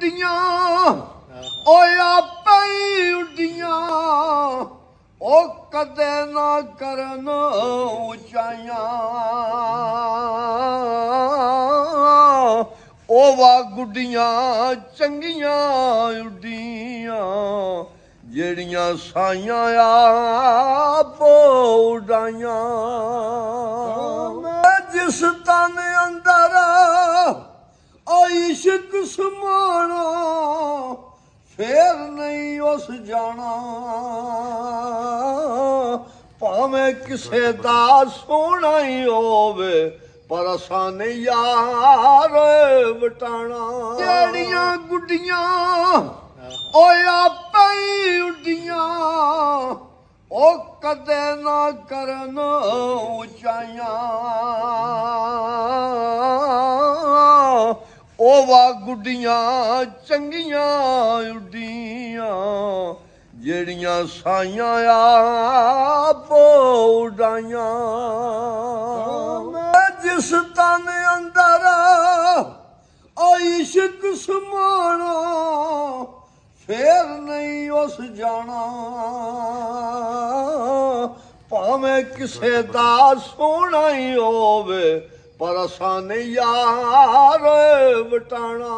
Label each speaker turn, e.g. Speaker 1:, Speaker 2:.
Speaker 1: ਗੁੱਡੀਆਂ ਓਏ ਆਪੇ ਹੀ ਉੱਡੀਆਂ। ਉਹ ਕਦੇ ਨਾ ਕਰਨ ਉਚਾਈਆਂ। ਉਹ ਵਾ ਗੁੱਡੀਆਂ ਚੰਗੀਆਂ ਉੱਡੀਆਂ। ਜਿਹੜੀਆਂ ਸਾਈਆਂ ਆਪ ਉਡਾਈਆਂ। ਜਿਸ ਤਨ ਇਸ਼ਕ ਸਮਾਣਾ ਫੇਰ ਨਹੀਂ ਉਸ ਜਾਣਾ। ਭਾਵੇਂ ਕਿਸੇ ਦਾ ਸੋਹਣਾ ਹੀ ਹੋਵੇ ਪਰ ਅਸਾਂ ਨੇ ਯਾਰ ਵਟਾਣਾ। ਜਿਹੜੀਆਂ ਗੁੱਡੀਆਂ ਓਏ ਆਪੇ ਹੀ ਉੱਡੀਆਂ। ਉਹ ਕਦੇ ਨਾ ਕਰਨ ਉਚਾਈਆਂ। ਉਹ ਵਾ ਗੁੱਡੀਆਂ ਚੰਗੀਆਂ ਉੱਡੀਆਂ, ਜਿਹੜੀਆਂ ਸਾਈਆਂ ਆਪ ਉਡਾਈਆਂ ਜਿਸ ਤਨ ਅੰਦਰ ਓ ਸਮਾਣਾ ਫੇਰ ਨਹੀਂ ਉਸ ਜਾਣਾ। ਭਾਵੇਂ ਕਿਸੇ ਦਾ ਸੋਹਣਾ ਹੀ ਹੋਵੇ, ਪਰ ਅਸਾਂ ਨਹੀਂ ਯਾਰ। ਵਟਾਣਾ